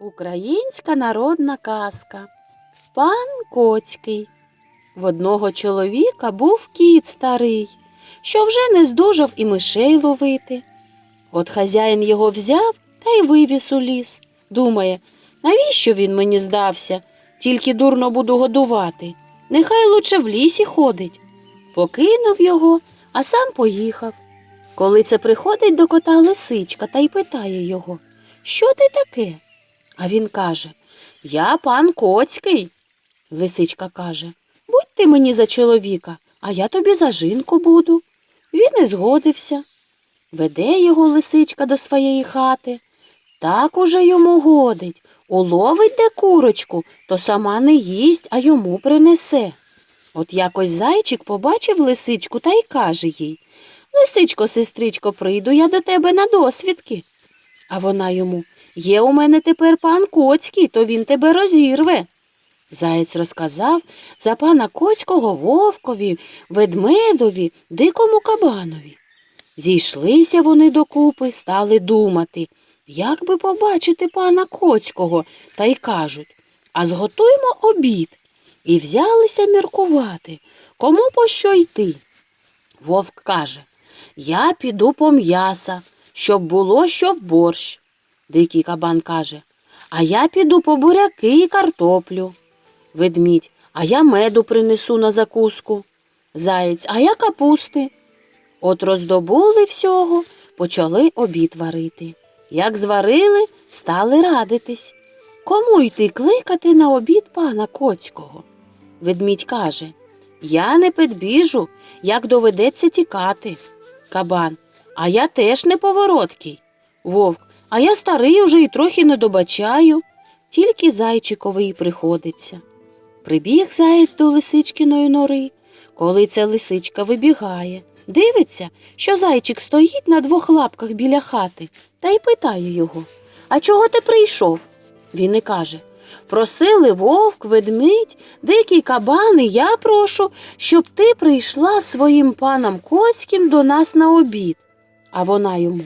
Українська народна казка. Пан Коцький. В одного чоловіка був кіт старий, що вже не здужав і мишей ловити. От хазяїн його взяв та й вивіз у ліс. Думає, навіщо він мені здався? Тільки дурно буду годувати. Нехай лучше в лісі ходить. Покинув його, а сам поїхав. Коли це приходить до кота лисичка та й питає його, що ти таке? А він каже Я пан Коцький. Лисичка каже Будь ти мені за чоловіка, а я тобі за жінку буду. Він і згодився. Веде його лисичка до своєї хати. Так уже йому годить. Уловить де курочку, то сама не їсть, а йому принесе. От якось зайчик побачив лисичку та й каже їй Лисичко, сестричко, прийду я до тебе на досвідки. А вона йому Є у мене тепер пан Коцький, то він тебе розірве. Заєць розказав за пана Коцького вовкові, ведмедові, дикому кабанові. Зійшлися вони докупи, стали думати, як би побачити пана Коцького, та й кажуть А зготуймо обід. І взялися міркувати, кому по що йти. Вовк каже Я піду по м'яса, щоб було що в борщ. Дикий кабан каже А я піду по буряки і картоплю. Ведмідь, а я меду принесу на закуску. Заєць, а я капусти. От роздобули всього, почали обід варити. Як зварили, стали радитись. Кому йти кликати на обід пана Коцького? Ведмідь каже Я не підбіжу, як доведеться тікати. Кабан, а я теж не повороткий. Вовк, а я старий уже і трохи не добачаю, тільки зайчиковий приходиться. Прибіг заєць до лисичкиної нори, коли ця лисичка вибігає. Дивиться, що зайчик стоїть на двох лапках біля хати та й питає його А чого ти прийшов? Він і каже Просили вовк, ведмідь, дикий кабан, і я прошу, щоб ти прийшла своїм паном Коцьким до нас на обід. А вона йому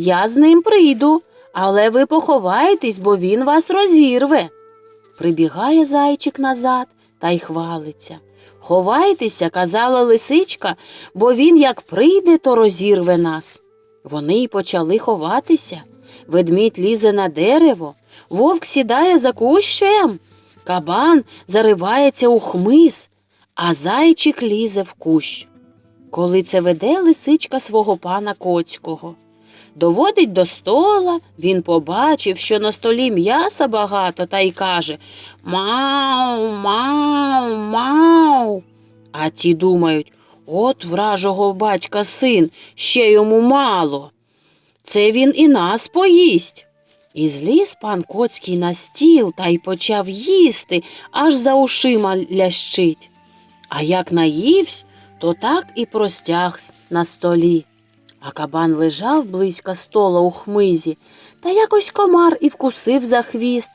Я з ним прийду, але ви поховаєтесь, бо він вас розірве. Прибігає зайчик назад та й хвалиться. Ховайтеся, казала лисичка, бо він як прийде, то розірве нас. Вони й почали ховатися. Ведмідь лізе на дерево, вовк сідає за кущем, кабан заривається у хмиз, а зайчик лізе в кущ. Коли це веде лисичка свого пана Коцького. Доводить до стола, він побачив, що на столі м'яса багато, та й каже Мау, мау, мау. А ті думають от вражого батька син, ще йому мало. Це він і нас поїсть. І зліз пан Коцький на стіл та й почав їсти, аж за ушима лящить. А як наївсь, то так і простягсь на столі. А кабан лежав близько стола у хмизі, та якось комар і вкусив за хвіст.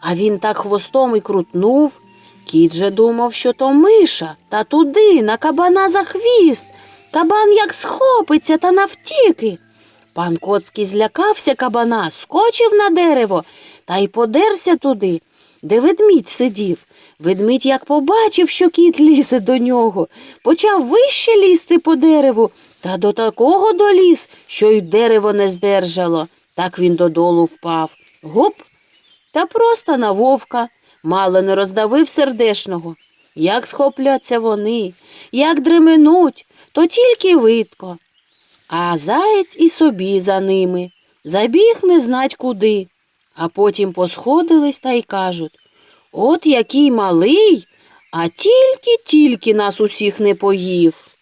А він так хвостом і крутнув. Кіт же думав, що то миша, та туди, на кабана за хвіст. Кабан як схопиться та навтіки. Пан Коцький злякався кабана, скочив на дерево та й подерся туди, де ведмідь сидів. Ведмідь як побачив, що кіт лізе до нього, почав вище лізти по дереву, та до такого доліз, що й дерево не здержало. Так він додолу впав. Гоп! Та просто на вовка, мало не роздавив сердешного. Як схопляться вони, як дременуть, то тільки видко. А заєць і собі за ними. Забіг не знать куди. А потім посходились та й кажуть От який малий, а тільки-тільки нас усіх не поїв.